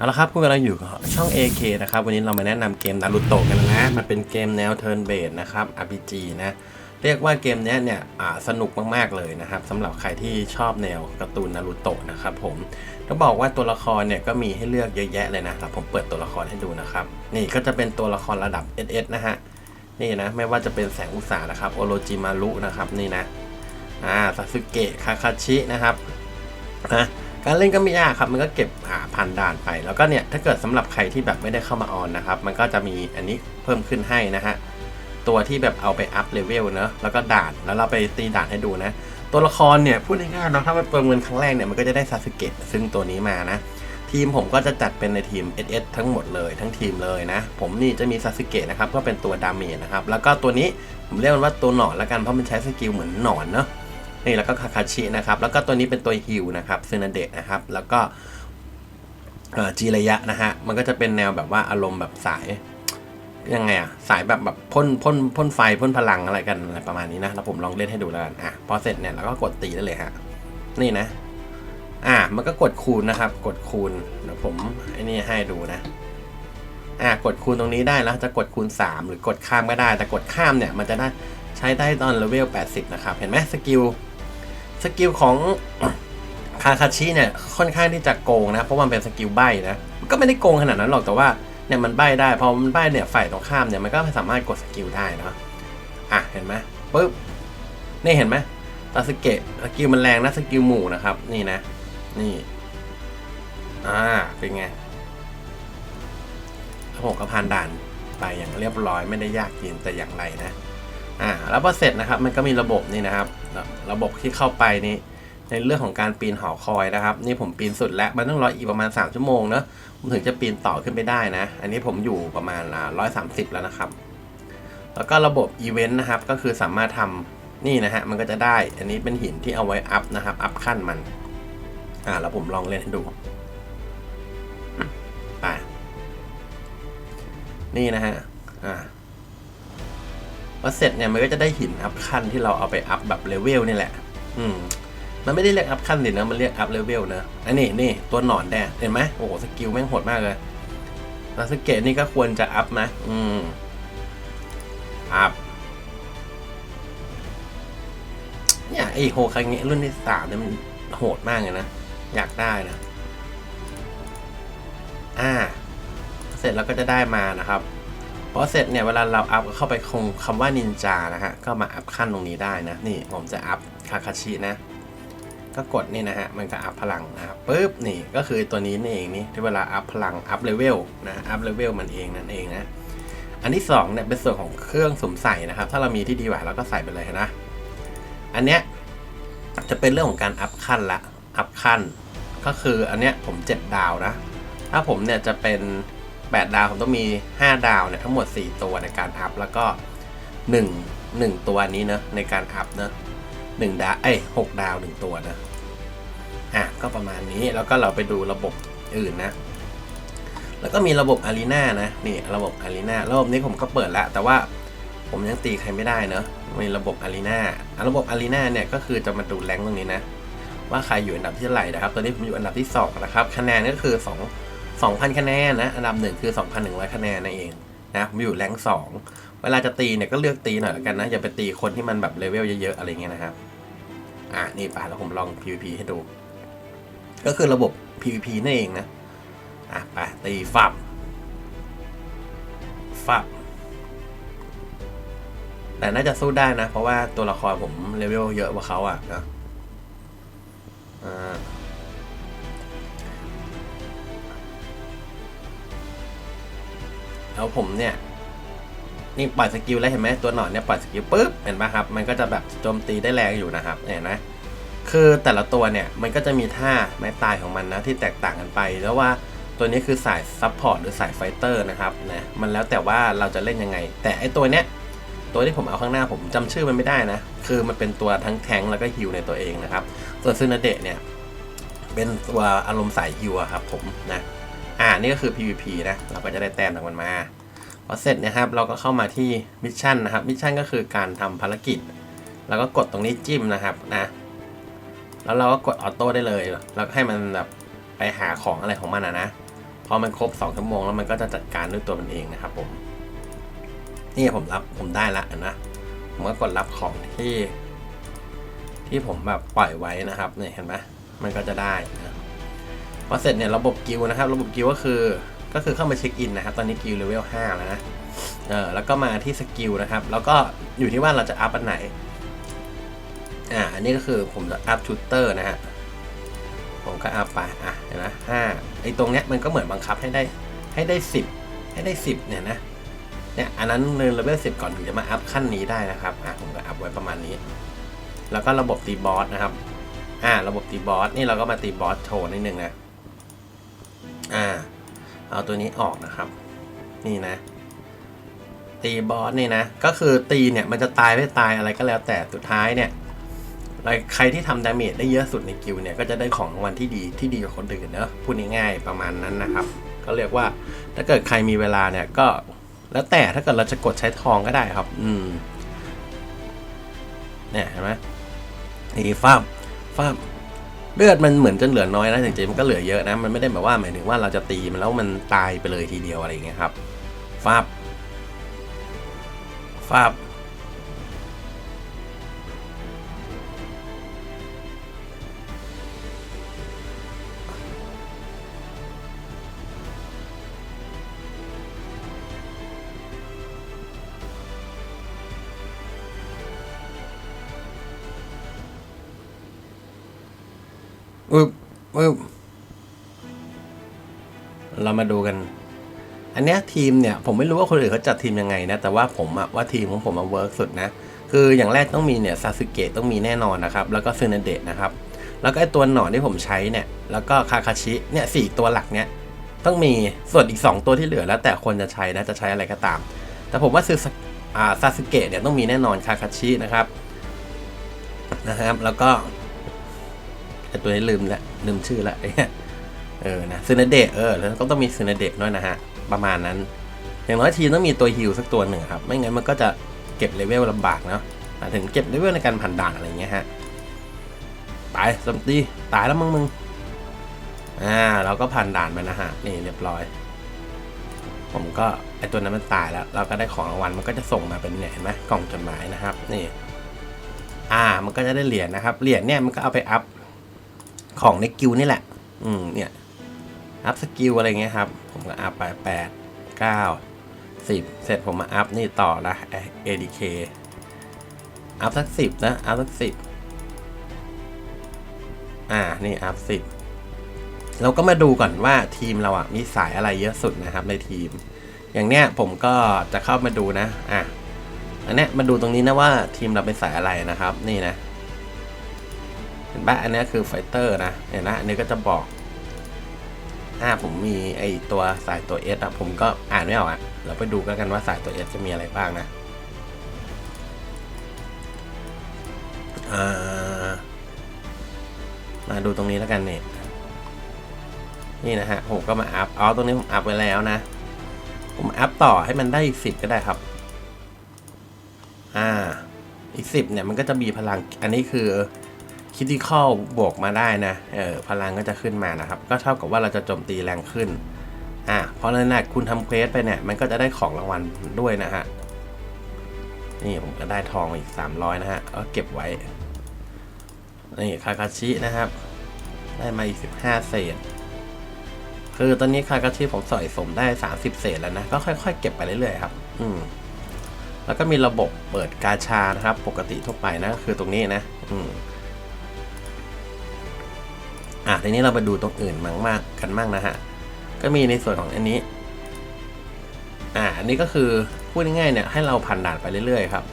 เอาละครับคุณกำลังอยู่กับช่อง AK นะครับวันนี้เรามาแนะนำเกมนารูโตะกันนะ มันเป็นเกมแนว Turn Based นะครับ RPG นะเรียกว่าเกมนี้เนี่ยสนุกมากๆเลยนะครับสำหรับใครที่ชอบแนวการ์ตูนนารูโตะนะครับผมต้องบอกว่าตัวละครเนี่ยก็มีให้เลือกเยอะแยะเลยนะแต่ผมเปิดตัวละครให้ดูนะครับ นี่ก็จะเป็นตัวละครระดับ SS นะฮะนี่นะไม่ว่าจะเป็นแสงอุตสาหนะครับโอโรจิมารุนะครับนี่นะอ่าซาสึเกะคาคาชินะครับนะ การเล่นก็ไม่ยากครับ มันก็เก็บอ่าผ่านด่านไป แล้วก็เนี่ยถ้าเกิดสำหรับใครที่แบบไม่ได้เข้ามาออนนะครับ มันก็จะมีอันนี้เพิ่มขึ้นให้นะฮะ ตัวที่แบบเอาไปอัพเลเวลเนอะแล้วก็ด่าน แล้วเราไปตีด่านให้ดูนะ ตัวละครเนี่ยพูดง่ายๆเนาะ ถ้ามันเปิดเงินครั้งแรกเนี่ย มันก็จะได้ซาสึเกะซึ่งตัวนี้มานะ ทีมผมก็จะจัดเป็นในทีม SS ทั้งหมดเลยทั้งทีมเลยนะ ผมนี่จะมีซาสึเกะนะครับ ก็เป็นตัวดาเมจนะครับ แล้วก็ตัวนี้ผมเรียกมันว่าตัวหนอนละกัน เพราะมันใช้สกิลเหมือนหนอนเนาะ นี่แล้วก็คาคาชินะครับ แล้วก็ตัวนี้เป็นตัวฮิวนะครับซึนาเดะนะครับ แล้วก็จีระยะนะฮะ มันก็จะเป็นแนวแบบว่าอารมณ์แบบสายยังไงอะสายแบบแบบพ่นพ่นพ่นไฟพ่นพลังอะไรกันอะไรประมาณนี้นะแล้วผมลองเล่นให้ดูแล้วกันอะพอเสร็จเนี่ยเราก็กดตีได้เลยฮะนี่นะ อะมันก็กดคูณนะครับ กดคูณเดี๋ยวผมไอ้นี่ให้ดูนะอะกดคูณตรงนี้ได้แล้วจะกดคูณ 3 หรือกดข้ามก็ได้ แต่กดข้ามเนี่ยมันจะได้ใช้ได้ตอนเลเวล80 นะครับ เห็นไหมสกิล สกิลของคาคาชิเนี่ยค่อนข้างที่จะโกงนะ เพราะมันเป็นสกิลใบ้นะมันก็ไม่ได้โกงขนาดนั้นหรอกแต่ว่าเนี่ยมันใบ้ได้พอมันใบ้เนี่ยฝ่ายตรงข้ามเนี่ยมันก็สามารถกดสกิลได้เนาะอะเห็นไหมปึ๊บนี่เห็นไหมตาสเกะสกิลมันแรงนะสกิลหมู่นะครับ นี่นะ นี่ อ่าเป็นไงผมก็ผ่านด่านไปอย่างเรียบร้อยไม่ได้ยากเย็นแต่อย่างไรนะ อ่าแล้วพอเสร็จนะครับมันก็มีระบบนี่นะครับ ระบบที่เข้าไปนี่ในเรื่องของการปีนหอคอยนะครับ นี่ผมปีนสุดแล้วมันต้องรออีกประมาณ 3 ชั่วโมงเนอะผมถึงจะปีนต่อขึ้นไปได้นะ อันนี้ผมอยู่ประมาณร้อยสามสิบแล้วนะครับ แล้วก็ระบบอีเวนต์นะครับก็คือสามารถทำนี่นะฮะมันก็จะได้ อันนี้เป็นหินที่เอาไว้อัพนะครับ อัพขั้นมัน อ่าแล้วผมลองเล่นให้ดูไปนี่นะฮะอ่า พอเสร็จเนี่ยมันก็จะได้หินอัพขั้นที่เราเอาไปอัพแบบเลเวลนี่แหละ อืม มันไม่ได้เรียกอัพขั้นสินะ มันเรียกอัพเลเวลนะ อันนี้นี่ตัวหนอนแดงเห็นไหมโอ้โหสกิลแม่งโหดมากเลยแล้วสเกตนี่ก็ควรจะอัพนะ อืม อัพ เนี่ยไอโฮคาเงะรุ่นที่สามเนี่ยมันโหดมากเลยนะ อยากได้นะ อ่า เสร็จแล้วก็จะได้มานะครับ พอเสร็จเนี่ยเวลาเราอัพเข้าไปคงคำว่านินจานะฮะก็มาอัพขั้นตรงนี้ได้นะ นี่ผมจะอัพคาคาชินะ ก็กดนี่นะฮะมันก็อัพพลังนะปุ๊บนี่ก็คือตัวนี้นี่เองนี่ที่เวลาอัพพลังอัพเลเวลนะอัพเลเวลมันเองนั่นเองนะอันที่สองเนี่ยเป็นส่วนของเครื่องสมใส่นะครับ ถ้าเรามีที่ดีกว่าเราก็ใส่ไปเลยนะ อันเนี้ยจะเป็นเรื่องของการอัพขั้นละอัพขั้น ก็คืออันเนี้ยผมเจ็ดดาวนะ ถ้าผมเนี่ยจะเป็น 8 ดาวผมต้องมี 5 ดาวเนี่ยทั้งหมด 4 ตัวในการอัพแล้วก็ 1 1 ตัวนี้เนะในการอัพเนะ1ดาวเอ้ย6ดาว 1 ตัวนะอะก็ประมาณนี้แล้วก็เราไปดูระบบอื่นนะ แล้วก็มีระบบอารีนานะนี่ระบบอารีนาระบบนี้ผมก็เปิดแล้วแต่ว่าผมยังตีใครไม่ได้เนอะมีระบบอารีนาระบบอารีนาเนี่ยก็คือจะมาดูแรงตรงนี้นะ ว่าใครอยู่อันดับที่เท่าไหร่นะครับตอนนี้ผมอยู่อันดับที่สองนะครับ คะแนนก็คือ 2 2,000 คะแนนนะ อันดับหนึ่งคือ 2,100 คะแนนนั่นเองนะผมอยู่แรงสองเวลาจะตีเนี่ยก็เลือกตีหน่อยละกันนะ อย่าไปตีคนที่มันแบบเลเวลเยอะๆอะไรเงี้ยนะครับ อะนี่ไปแล้วผมลอง PVP ให้ดู ก็คือระบบ PVP นั่นเองนะ อะไปตีฟับฟับแต่น่าจะสู้ได้นะ เพราะว่าตัวละครผมเลเวลเยอะกว่าเขาอะนะอ่า แล้วผมเนี่ยนี่ปล่อยสกิลแล้วเห็นไหมตัวหนอนเนี่ยปล่อยสกิลปุ๊บเห็นไหมครับ มันก็จะแบบโจมตีได้แรงอยู่นะครับเห็นไหมคือแต่ละตัวเนี่ยมันก็จะมีท่าไม้ตายของมันนะที่แตกต่างกันไป แล้วว่าตัวนี้คือสายซับพอร์ตหรือสายไฟเตอร์นะครับนะมันแล้วแต่ว่าเราจะเล่นยังไง แต่ไอตัวเนี้ยตัวที่ผมเอาข้างหน้าผมจำชื่อมันไม่ได้นะ คือมันเป็นตัวทั้งแทงแล้วก็ฮิวในตัวเองนะครับ ส่วนซึนาเดะเนี่ยเป็นตัวอารมณ์สายฮิวครับผมนะ อ่านี่ก็คือ PVP นะ เราก็จะได้แต้มจากมันมาพอเสร็จนะครับ เราก็เข้ามาที่มิชชั่นนะครับ มิชชั่นก็คือการทำภารกิจ แล้วก็กดตรงนี้จิ้มนะครับนะ แล้วเราก็กดออโต้ได้เลย แล้วให้มันแบบไปหาของอะไรของมันนะนะ พอมันครบสองชั่วโมงแล้วมันก็จะจัดการด้วยตัวมันเองนะครับผม นี่ผมรับผมได้ละนะ ผมก็กดรับของที่ ที่ผมแบบปล่อยไว้นะครับเนี่ยเห็นไหมมันก็จะได้นะ พอเสร็จเนี่ยระบบกิลนะครับ ระบบกิลก็คือก็คือเข้ามาเช็คอินนะครับ ตอนนี้กิลเลเวล5แล้วนะเออแล้วก็มาที่สกิลนะครับ แล้วก็อยู่ที่ว่าเราจะอัพอันไหนอ่าอันนี้ก็คือผมจะอัพชูเตอร์นะฮะผมก็อัพไปอะเห็นไหมห้าไอ้ตรงเนี้ยมันก็เหมือนบังคับให้ได้ให้ได้สิบให้ได้สิบเนี่ยนะเนี่ยอันนั้นเนินเลเวลสิบก่อนถึงจะมาอัพขั้นนี้ได้นะครับอะผมก็อัพไว้ประมาณนี้ แล้วก็ระบบตีบอสนะครับอ่าระบบตีบอสนี่เราก็มาตีบอสโชว์นิดนึงนะ อ่า เอาตัวนี้ออกนะครับ นี่นะ ตีบอสนี่นะ ก็คือตีเนี่ยมันจะตายไม่ตายอะไรก็แล้วแต่สุดท้ายเนี่ยใครที่ทำดาเมจได้เยอะสุดในกิลเนี่ยก็จะได้ของรางวัลที่ดีที่ดีกว่าคนอื่นเนอะพูดง่ายๆประมาณนั้นนะครับ ก็เรียกว่าถ้าเกิดใครมีเวลาเนี่ยก็แล้วแต่ถ้าเกิดเราจะกดใช้ทองก็ได้ครับ อืมเนี่ยเห็นไหมนี่ฟ้าฟ้า เลือดมันเหมือนจะเหลือน้อยนะจริงๆมันก็เหลือเยอะนะ มันไม่ได้แบบว่าหมายถึงว่าเราจะตีมันแล้วมันตายไปเลยทีเดียวอะไรอย่างเงี้ยครับฟาบฟาบ อึบอึบเรามาดูกัน อันเนี้ยทีมเนี่ย ผมไม่รู้ว่าคนอื่นเขาจัดทีมยังไงนะ แต่ว่าผมอะว่าทีมของผมมาเวิร์กสุดนะ คืออย่างแรกต้องมีเนี่ยซาสึเกะต้องมีแน่นอนนะครับ แล้วก็ซึนาเดะนะครับ แล้วก็ไอตัวหนอนที่ผมใช้เนี่ย แล้วก็คาคาชิเนี่ยสี่ตัวหลักเนี่ยต้องมีส่วนอีก 2 ตัวที่เหลือแล้วแต่คนจะใช้นะจะใช้อะไรก็ตาม แต่ผมว่าซื้อซาสึเกะเนี่ยต้องมีแน่นอนคาคาชินะครับนะครับ แล้วก็ ไอตัวนี้ลืมละลืมชื่อละเออนะซึนเดะเออแล้วก็ต้องมีซึนเดะด้วยนะฮะ ประมาณนั้น อย่างน้อยทีต้องมีตัวฮิลสักตัวหนึ่งครับ ไม่งั้นมันก็จะเก็บเลเวลลำบากเนาะถึงเก็บเลเวลในการผ่านด่านอะไรเงี้ยฮะตายสมตีตายแล้วมึงมึงอ่าเราก็ผ่านด่านไปนะฮะนี่เรียบร้อย ผมก็ไอตัวนั้นมันตายแล้ว เราก็ได้ของรางวัลมันก็จะส่งมาเป็นเนี่ยเห็นไหมกล่องจดหมายนะครับ นี่ อ่า มันก็จะได้เหรียญนะครับเหรียญเนี่ยมันก็เอาไปอัพ ของในกิลนี่แหละ อืมเนี่ยอัพสกิลอะไรเงี้ยครับ ผมก็อัพไปแปดเก้าสิบเสร็จผมมาอัพนี่ต่อนะ ADK อัพสักสิบนะ อัพสักสิบอ่า นี่อัพสิบเราก็มาดูก่อนว่าทีมเราอะมีสายอะไรเยอะสุดนะครับในทีม อย่างเนี้ยผมก็จะเข้ามาดูนะ อะ อันเนี้ยมาดูตรงนี้นะว่าทีมเราเป็นสายอะไรนะครับ นี่นะ ห็นปะอันนี้คือไฟเตอร์นะเห็นนะอันนี้ก็จะบอกถ้าผมมีไอตัวสายตัว S อะผมก็อ่านไม่ออกอะเราไปดูกันกันว่าสายตัว S จะมีอะไรบ้างนะามาดูตรงนี้แล้วกันเนี่ยนี่นะฮะผมก็มาอัพเอาตรงนี้ผมอัพไว้แล้วนะ ผมอัพต่อให้มันได้อีกสิบก็ได้ครับ อ่า อีกสิบเนี่ยมันก็จะมีพลังอันนี้คือ คิติคอลบวกมาได้นะเออพลังก็จะขึ้นมานะครับ ก็เท่ากับว่าเราจะโจมตีแรงขึ้นอ่าเพราะนั้นนะคุณทำเควสไปเนี่ย มันก็จะได้ของรางวัลด้วยนะฮะนี่ผมก็ได้ทองอีก 300 นะฮะก็เก็บไว้ นี่คาคาชินะครับ ได้มาอีก 15 เศษ คือตอนนี้คาคาชิผมสอยสมได้ 30 เศษแล้วนะ ก็ค่อยๆ เก็บไปเรื่อยๆครับ อืม แล้วก็มีระบบเปิดกาชานะครับ ปกติทั่วไปนะ คือตรงนี้นะ อืม อะทีนี้เราไปดูตรงอื่นมั่งมากกันมั่งนะฮะ ก็มีในส่วนของอันนี้ อ่าอันนี้ก็คือพูดง่ายๆเนี่ยให้เราผ่านด่านไปเรื่อยๆครับ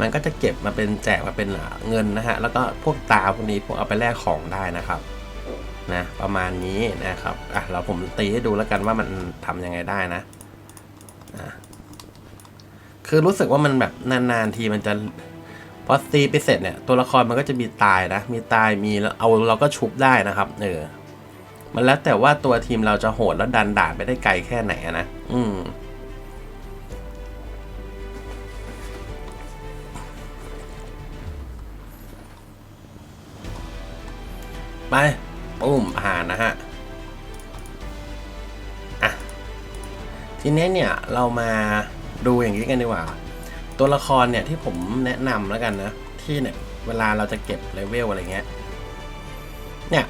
มันก็จะเก็บมาเป็นแจกมาเป็นเงินนะฮะ แล้วก็พวกตาพวกนี้พวกเอาไปแลกของได้นะครับ นะ ประมาณนี้นะครับ อะเราผมตีให้ดูแล้วกันว่ามันทำยังไงได้นะ อะคือรู้สึกว่ามันแบบนานๆทีมันจะ พอตีไปเสร็จเนี่ยตัวละครมันก็จะมีตายนะ มีตายมีแล้วเอาเราก็ชุบได้นะครับเออมันแล้วแต่ว่าตัวทีมเราจะโหดแล้วดันด่านไปได้ไกลแค่ไหนนะอืมไปปุ้มผ่านนะฮะอะทีนี้เนี่ยเรามาดูอย่างนี้กันดีกว่า ตัวละครเนี่ยที่ผมแนะนำแล้วกันนะ ที่เนี่ยเวลาเราจะเก็บเลเวลอะไรเงี้ย เนี่ย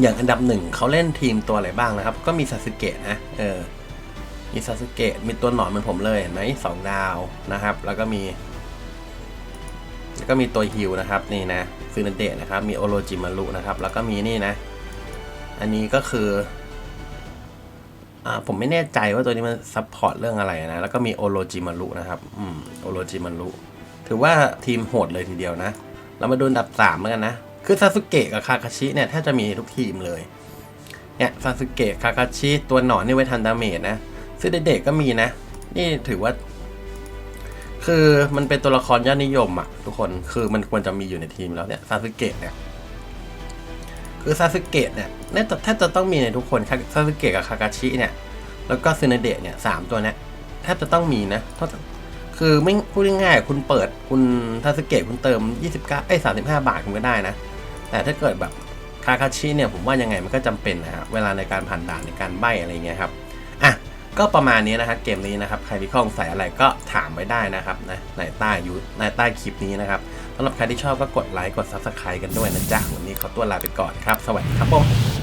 อย่างอันดับหนึ่งเขาเล่นทีมตัวอะไรบ้างนะครับ ก็มีซาสึเกะนะ เออ มีซาสึเกะ มีตัวหนอนเหมือนผมเลยเห็นไหมสองดาวนะครับ แล้วก็มี แล้วก็มีตัวฮิวนะครับ นี่นะซึนาเดะนะครับ มีโอโรจิมารุนะครับ แล้วก็มีนี่นะ อันนี้ก็คือ ผมไม่แน่ใจว่าตัวนี้มันซัพพอร์ตเรื่องอะไรนะ แล้วก็มีโอโรจิมารุนะครับอืมโอโรจิมารุถือว่าทีมโหดเลยทีเดียวนะ เรามาดูอันดับสามแล้วกันนะ คือซาสึเกะกับคาคาชิเนี่ยแทบจะมีทุกทีมเลย เนี่ยซาสึเกะคาคาชิตัวหนอนนี่ไว้ทันดาเมจนะซึ่งเด็กๆก็มีนะ นี่ถือว่า คือมันเป็นตัวละครยอดนิยมอะทุกคน คือมันควรจะมีอยู่ในทีมแล้วเนี่ยซาสึเกะเนี่ย คือซาสึเกะเนี่ยน่าจะแทบจะต้องมีในทุกคนคาซาสึเกะกับคาคาชิเนี่ย แล้วก็ซึนาเดะเนี่ยสามตัวเนี้ยแทบจะต้องมีนะคือไม่พูดง่ายๆคุณเปิดคุณซาสึเกะคุณเติม 29เอ้35 บาทคุณก็ได้นะ แต่ถ้าเกิดแบบคาคาชิเนี่ยผมว่ายังไงมันก็จำเป็นนะครับเวลาในการผ่านด่านในการใบอะไรเงี้ยครับอะก็ประมาณนี้นะครับเกมนี้นะครับใครที่ข้อสงใส่อะไรก็ถามไว้ได้นะครับนะในใต้ยูในใต้คลิปนี้นะครับ สำหรับใครที่ชอบก็กดไลค์กด Subscribe กันด้วยนะจ๊ะวันนี้ขอตัวลาไปก่อนครับ สวัสดีครับผม